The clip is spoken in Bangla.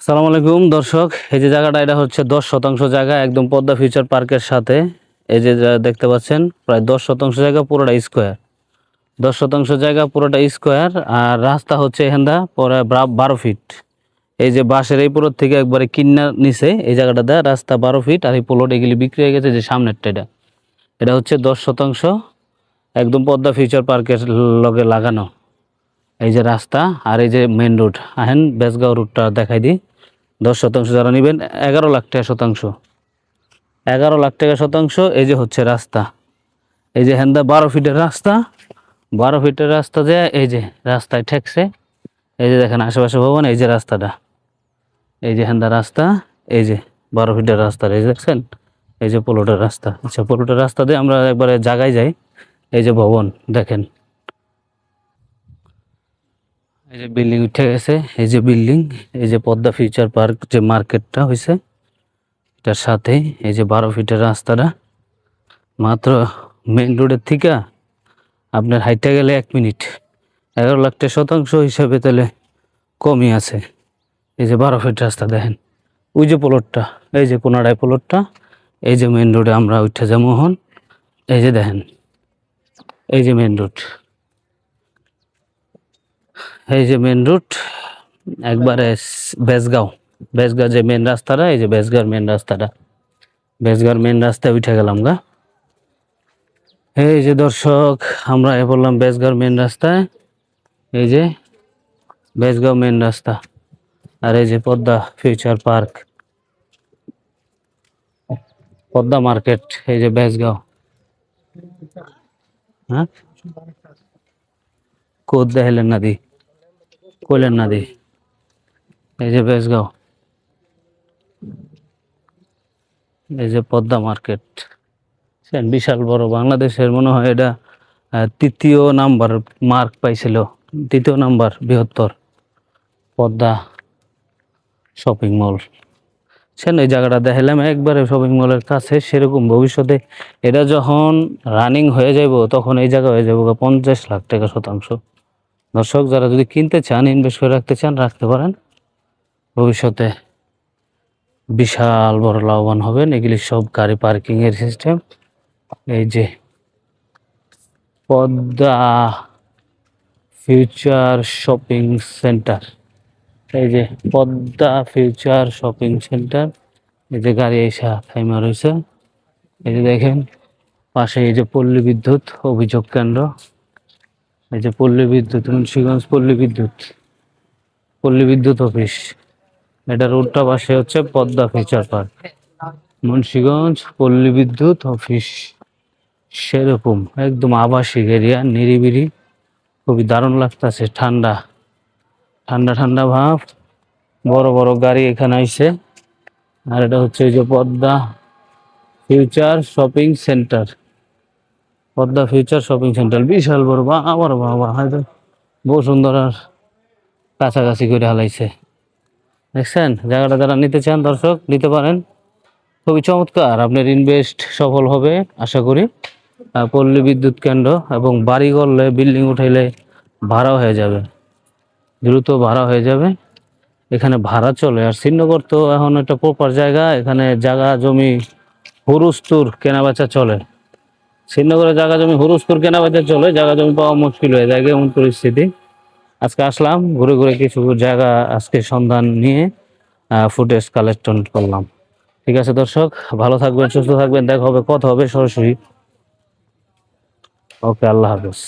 আসসালামু আলাইকুম, দর্শক। এই যে জায়গাটা, এটা হচ্ছে দশ শতাংশ জায়গা, একদম পদ্মা ফিউচার পার্কের সাথে। এই যে দেখতে পাচ্ছেন, প্রায় দশ শতাংশ জায়গা পুরোটা স্কোয়ার। দশ শতাংশ জায়গা পুরোটা স্কোয়ার, আর রাস্তা হচ্ছে এখানটা, পরে বারো ফিট। এই যে বাঁশের এই পুরোর থেকে একবারে কিন্না নিচে, এই জায়গাটা দেয়, রাস্তা বারো ফিট, আর এই পোলট এগুলি বিক্রি হয়ে গেছে যে সামনেরটা এটা। এটা হচ্ছে দশ শতাংশ, একদম পদ্মা ফিউচার পার্কের লগে লাগানো। এই যে রাস্তা, আর এই যে মেন রোড। আহেন, বেসগাঁও রোডটা দেখাই দিই। দশ শতাংশ যারা নেবেন এগারো লাখ টাকা শতাংশ এগারো লাখ টাকা শতাংশ এই যে হচ্ছে রাস্তা এই যে হেন্দা বারো ফিটের রাস্তা বারো ফিটের রাস্তা যে এই যে রাস্তায় ঠেকছে এই যে দেখেন আশেপাশে ভবন এই যে রাস্তাটা এই যে হেন্দা রাস্তা এই যে বারো ফিটের রাস্তা এই যে দেখছেন এই যে পোলোটের রাস্তা আচ্ছা পোলোটের রাস্তা দিয়ে আমরা একবারে জায়গায় যাই এই যে ভবন দেখেন এই যে বিল্ডিং উঠে গেছে, এই যে বিল্ডিং, এই যে পদ্মা ফিউচার পার্ক যে মার্কেটটা হয়েছে এটার সাথে এই যে বারো ফিটের রাস্তাটা, মাত্র মেইন রোডের থেকে আপনার হাইটে গেলে এক মিনিট। এগারো লাখটা শতাংশ হিসাবে তাহলে কমই আছে। এই যে বারো ফিট রাস্তা দেখেন, ওই যে প্লটটা এই যে কোনাডায় প্লটটা এই যে মেইন রোডে আমরা উঠে যাব হন এই যে দেখেন, এই যে মেইন রোড এই যে মেন রুট একবারে বেসগাঁও বেসগাঁও যে মেন রাস্তাটা, এই যে বেসগাঁওর মেন রাস্তাটা। বেসগাঁওর মেন রাস্তায় উঠে গেলাম গা। এই যে দর্শক, আমরা এ বললাম বেসগাঁওর মেন রাস্তায়। এই যে বেসগাঁও মেন রাস্তা। আর এই যে Padma future park Padma market এই যে বেসগাঁও হ্যাঁ? কোদ দেখাইলেন না দি। কইলেন না দি। এই যে বেসগাঁও। এই যে পদ্মা মার্কেট। বিশাল বড় বাংলাদেশের মনে হয় এটা তৃতীয় নাম্বার মার্ক পাইছিল। তৃতীয় নাম্বার বৃহত্তর পদ্মা শপিং মল। সেন এই জায়গাটা দেখালাম, একবারে শপিং মলের কাছে। সেরকম ভবিষ্যতে এটা যখন রানিং হয়ে যাব তখন এই জায়গা হয়ে যাব পঞ্চাশ লাখ টাকা শতাংশ। দর্শক, যারা যদি কিনতে চান ইনভেস্ট করে রাখতে চান, রাখতে পারেন। ভবিষ্যতে বিশাল বড় লাভবান হবেন। এগুলি সব গাড়ি পার্কিং এর সিস্টেম এই যে পদ্মা ফিউচার শপিং সেন্টার এই যে পদ্মা ফিউচার শপিং সেন্টার এই যে গাড়ি এসে থাইমা রয়েছে। এই যে দেখেন, পাশে এই যে পল্লী বিদ্যুৎ অভিযোগ কেন্দ্র। এই যে পল্লী বিদ্যুৎ, মুন্সিগঞ্জ পল্লী বিদ্যুৎ। পল্লী বিদ্যুৎ অফিস। এটা রোডটা পাশে হচ্ছে পদ্মা ফিউচার পার্ক। মুন্সিগঞ্জ পল্লী বিদ্যুৎ অফিস। সেরকম, একদম আবাসিক এরিয়া, নিরিবিলি। খুবই দারুণ লাগতেছে, ঠান্ডা। ঠান্ডা ঠান্ডা ভাব। বড় বড় গাড়ি এখানে আইছে। আর এটা হচ্ছে এই যে Padma future shopping centre. Padma future shopping centre বিশাল বড় বা, আবার বাবা হয়তো বহু সুন্দর আর কাছাকাছি করে হালাইছে। দেখছেন? জায়গাটা যারা নিতে চান, দর্শক, নিতে পারেন। খুবই চমৎকার, আপনার ইনভেস্ট সফল হবে, আশা করি। পল্লী বিদ্যুৎ কেন্দ্র এবং বাড়ি করলে বিল্ডিং উঠাইলে ভাড়া হয়ে যাবে। দ্রুত ভাড়া হয়ে যাবে। এখানে ভাড়া চলে। আর শ্রীনগর তো এখন একটা প্রপার জায়গা, এখানে জায়গা, জমি হুরুস্তুর কেনাবেচা চলে। শ্রীনগরে জায়গা জমি হুরুস করে কেনা কেনাবেচা চলে, জায়গা জমি পাওয়া মুশকিল হয়ে যায়, এমন পরিস্থিতি। আজকে আসলাম, ঘুরে ঘুরে কিছু জায়গা আজকে সন্ধান নিয়ে ফুটেজ কালেকশন করলাম। ঠিক আছে দর্শক, ভালো থাকবেন, সুস্থ থাকবেন, দেখা হবে, কথা হবে সরাসরি। ওকে, আল্লাহ হাফেজ।